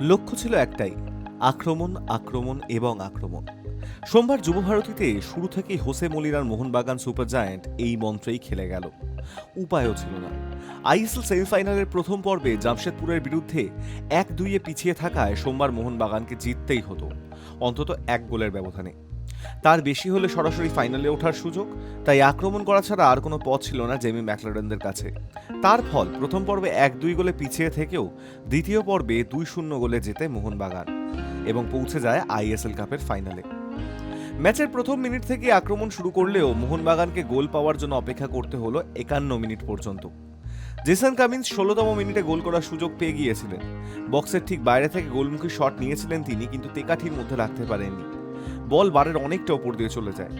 লক্ষ্য ছিল একটাই, আক্রমণ আক্রমণ এবং আক্রমণ। সোমবার যুবভারতীতে শুরু থেকেই হোসে মলিরার মোহনবাগান সুপার জায়ান্ট এই মন্ত্রেই খেলে গেল। উপায়ও ছিল না। আইএসএল সেমিফাইনালের প্রথম পর্বে জামশেদপুরের বিরুদ্ধে এক দুইয়ে পিছিয়ে থাকায় সোমবার মোহনবাগানকে জিততেই হতো, অন্তত এক গোলের ব্যবধানে। তার বেশি হলে সরাসরি ফাইনালে ওঠার সুযোগ, তাই আক্রমণ করা ছাড়া আর কোনো পথ ছিল না জেমি ম্যাকলারেনদের কাছে। তার ফল, প্রথম পর্বে এক দুই গোলে পিছিয়ে থেকেও দ্বিতীয় পর্বে দুই শূন্য গোলে জেতে মোহনবাগান এবং পৌঁছে যায় আইএসএল কাপের ফাইনালে। ম্যাচের প্রথম মিনিট থেকে আক্রমণ শুরু করলেও মোহনবাগানকে গোল পাওয়ার জন্য অপেক্ষা করতে হলো একান্ন মিনিট পর্যন্ত। জেসন কামিন্স ষোলোতম মিনিটে গোল করার সুযোগ পেয়ে গিয়েছিলেন। বক্সের ঠিক বাইরে থেকে গোলমুখী শট নিয়েছিলেন তিনি, কিন্তু তেকাঠির মধ্যে রাখতে পারেননি। বল বারের অনেকটা ওপর দিয়ে চলে যায়।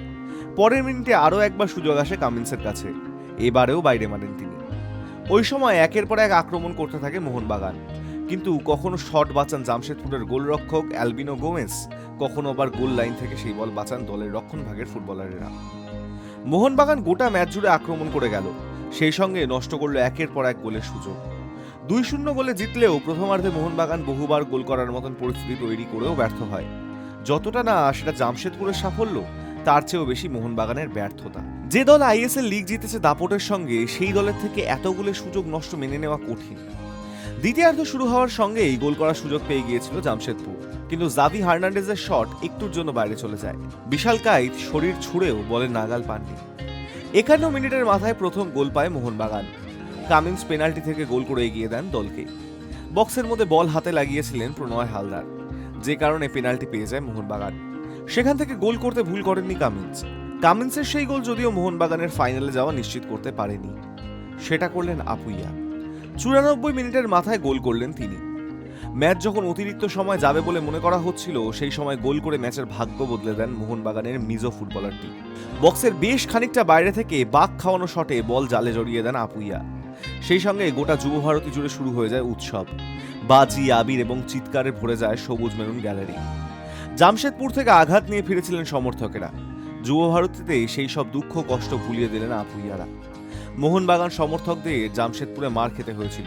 পরের মিনিটে আরও একবার সুযোগ আসে কামিন্সের কাছে। এবারেও বাইরে মারেন তিনি। ওই সময় একের পর এক আক্রমণ করতে থাকে মোহনবাগান। কিন্তু কখনো শট বাঁচান জামশেদপুরের গোলরক্ষক অ্যালবিনো গোমেস কখনো আবার গোল লাইন থেকে সেই বল বাঁচান দলের রক্ষণ ভাগের ফুটবলারেরা। মোহনবাগান গোটা ম্যাচ জুড়ে আক্রমণ করে গেল। সেই সঙ্গে নষ্ট করল একের পর এক গোলের সুযোগ। দুই শূন্য গোলে জিতলেও প্রথমার্ধে মোহনবাগান বহুবার গোল করার মতন পরিস্থিতি তৈরি করেও ব্যর্থ হয়। যতটা না সেটা জামশেদপুরের সাফল্য, তার চেয়েও বেশি মোহনবাগানের ব্যর্থতা। যে দল আইএসএল লিগ জিতেছে দাপটের সঙ্গে, সেই দলের থেকে এতগুলো সুযোগ নষ্ট মেনে নেওয়া কঠিন। দ্বিতীয়ার্ধ শুরু হওয়ার সঙ্গেই গোল করার সুযোগ পেয়ে গিয়েছিল জামশেদপুর। কিন্তু জাভি হার্নান্ডেজের শট একটুর জন্য বাইরে চলে যায়। বিশাল কাইত শরীর ছুঁড়েও বলে নাগাল পাননি। একান্ন মিনিটের মাথায় প্রথম গোল পায় মোহনবাগান। কামিন্স পেনাল্টি থেকে গোল করে এগিয়ে দেন দলকে। বক্সের মধ্যে বল হাতে লাগিয়েছিলেন প্রণয় হালদার। যে কারণে পেনাল্টি পেয়ে যায় মোহনবাগান। সেখান থেকে গোল করতে ভুল করেননি কামিন্স। কামিন্সের সেই গোল যদিও মোহনবাগানের ফাইনালে যাওয়া নিশ্চিত করতে পারেনি। সেটা করলেন আপুইয়া। চুরানব্বই মিনিটের মাথায় গোল করলেন তিনি। ম্যাচ যখন অতিরিক্ত সময় যাবে বলে মনে করা হচ্ছিল, সেই সময় গোল করে ম্যাচের ভাগ্য বদলে দেন মোহনবাগানের মিজো ফুটবলারটি বক্সের বেশ খানিকটা বাইরে থেকে বাঘ খাওয়ানো শটে বল জালে জড়িয়ে দেন আপুইয়া। সেই সঙ্গে গোটা যুব ভারতী জুড়ে শুরু হয়ে যায় উৎসব। বাজি, আবির এবং চিৎকারে ভরে যায় সবুজ মেরুন গ্যালারি। জামশেদপুর থেকে আঘাত নিয়ে ফিরেছিলেন সমর্থকেরা। যুব ভারতীতে সেই সব দুঃখ, কষ্ট ভুলিয়ে দিলেন আপুইয়ারা মোহনবাগান সমর্থকদের জামশেদপুরে মার খেতে হয়েছিল।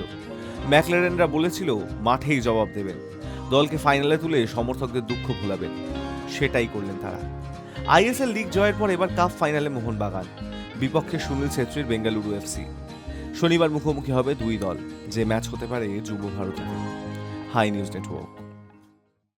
ম্যাকলারেনরা বলেছিল, মাঠেই জবাব দেবেন। দলকে ফাইনালে তুলে সমর্থকদের দুঃখ ভোলাবেন। সেটাই করলেন তারা। আইএসএল লিগ জয়ের পর এবার কাপ ফাইনালে মোহনবাগান। বিপক্ষে সুনীল ছেত্রীর বেঙ্গালুরু এফসি। শনিবার মুখোমুখি হবে দুই দল যে ম্যাচ হতে পারে যুব ভারতের। High news network.